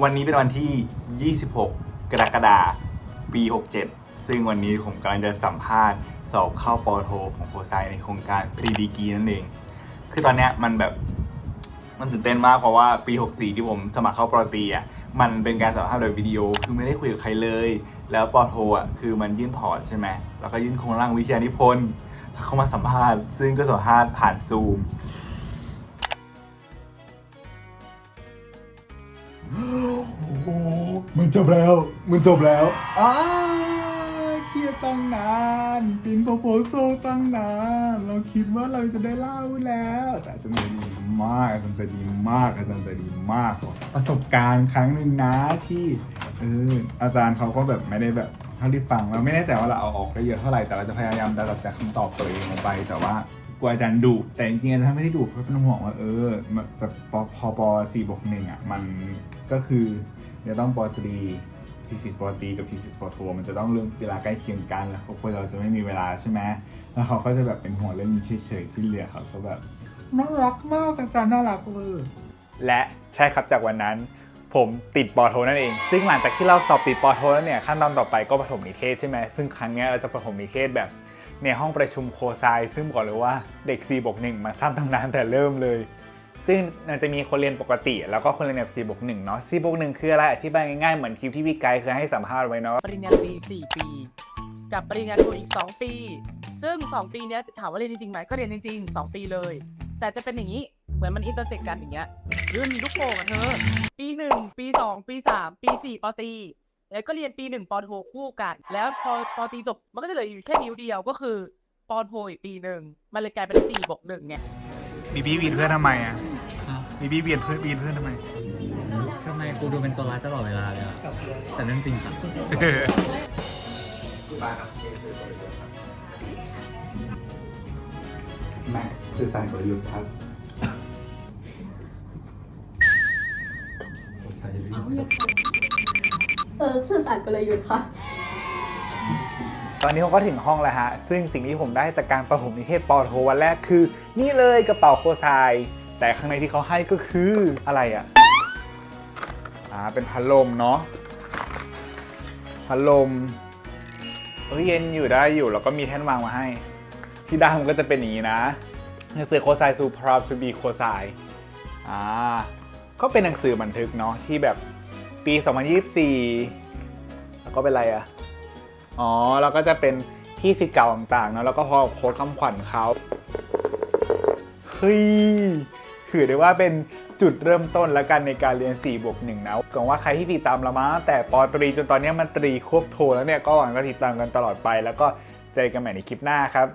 วันนี้เป็นวันที่ 26 กรกฎาคม ปี 67 ซึ่งวันนี้ผมกำลังจะสัมภาษณ์สอบเข้าปอโท ของโคไซในโครงการพรีดีกีนั่นเอง คือตอนเนี้ยมันแบบ มันตื่นเต้นมากเพราะว่าปี 64 ที่ผมสมัครเข้าปอตีอะ มันเป็นการสัมภาษณ์โดยวิดีโอ คือไม่ได้คุยกับใครเลย แล้วปอโทอะ คือมันยื่นพอร์ตใช่ไหม แล้วก็ยื่นโครงร่างวิทยานิพนธ์ แล้วเขามาสัมภาษณ์ ซึ่งก็สัมภาษณ์ผ่านซูม มันจบแล้วมันจบแล้วอ้าเครียดตั้งนานปินโปโพโซตั้งนาน เราคิดว่าเราจะได้เล่าแล้ว แต่อาจารย์ใจดีมากอาจารย์ใจดีมากอาจารย์ใจดีมากประสบการณ์ครั้งหนึ่งนะที่เอออาจารย์เขาก็แบบไม่ได้แบบเท่าที่ฟังเราไม่แน่ใจว่าเราเอาออกได้เยอะเท่าไหร่แต่เราจะพยายามดัดแต่คำตอบตัวเองลงไปแต่ว่ากลัวอาจารย์ดุแต่จริงๆอาจารย์ไม่ได้ดุเพราะเป็นห่วงว่าเออมันแต่พอพอปสี่บวกหนึ่งอะมันก็คือ เดี๋ยวต้องปอตรีทีสิสปอตรีกับทีสิสปอโทมันจะต้องเรื่องเวลาใกล้เคียงกันแล้วเขากเราจะไม่มีเวลาใช่ไหมแล้วเขาก็จะแบบเป็นห่วงเรื่องนี้เฉยๆที่เหลือเขาก็แบบน่ารักมากอาจารย์น่ารักเลยและใช่ครับจากวันนั้น ผมติดปอโทนั่นเอง ซึ่งหลังจากที่เราสอบติดปอโทแล้วเนี่ยขั้นตอนต่อไปก็ปฐมนิเทศใช่ไหมซึ่งครั้งนี้เราจะปฐมนิเทศแบบในห้องประชุมโคไซซึ่งบอกเลยว่าเด็ก4บวก1มาสร้างตำนานแต่เริ่มเลย ซึ่งมันจะมีคนเรียนปกติ แล้วก็คนเรียนแบบ4บวก1เนาะ4บวก1คืออะไรอธิบายง่ายๆเหมือนคลิปที่พี่ไกด์เคยให้สัมภาษณ์ไว้เนาะปริญญาตรี4 ปี กับปริญญาโทอีก 2 ปี ซึ่ง 2 ปีเนี้ยถามว่าเรียนจริงๆไหมก็เรียนจริงๆ 2 ปีเลย แต่จะเป็นอย่างนี้เหมือนมันอินเตอร์เซ็กกันอย่างเงี้ยยื่นลูกโป่งอะเธอ ปี1ปี2ปี3ปี4ปตีแล้วก็เรียนปี1ปอโทคู่กัน แล้วพอปอตีจบมันก็จะเหลืออยู่แค่นิ้วเดียวก็คือปอโทอีกปีหนึ่งมันเลยกลายเป็น4บวก1ไง บีบี้วีนเพื่อนทำไมอะบีบี้วีนเพื่อนวีนเพื่อนทำไมทำไมกูดูเป็นตัวร้ายตลอดเวลาเลยอะแต่เรื่องจริงครับแม็กซ์สื่อสารกลยุทธ์ครับเออสื่อสารกลยุทธ์ค่ะ ตอนนี้ผมก็ถึงห้องแล้วฮะ ซึ่งสิ่งที่ผมได้จากการประถมนิเทศปอโทวันแรกคือ นี่เลยกระเป๋าโคไซแต่ข้างในที่เขาให้ก็คืออะไรอะ อ่า เป็นพัดลมเนาะ พัดลมเอ้ยเย็นอยู่ได้อยู่ แล้วก็มีแท่นวางมาให้ ที่ด้านมันก็จะเป็นอย่างนี้นะหนังสือโคไซซู proud to be โคไซอ่า ก็เป็นหนังสือบันทึกเนาะที่แบบปี 2024 แล้วก็เป็นอะไรอะ อ๋อ แล้วก็จะเป็นที่สิทธิ์เก่าต่างๆเนะแล้วก็พอโค้ดคำขวัญเขาเฮ้ยถือได้ว่าเป็นจุดเริ่มต้นแล้วกันในการเรียน 4 บวก 1 นะหวังว่าใครที่ติดตามเรามาตั้งแต่ปอตรีจนตอนนี้มันตรีควบโทแล้วเนี่ย ก็หวังว่าติดตามกันตลอดไป แล้วก็เจอกันใหม่ในคลิปหน้าครับ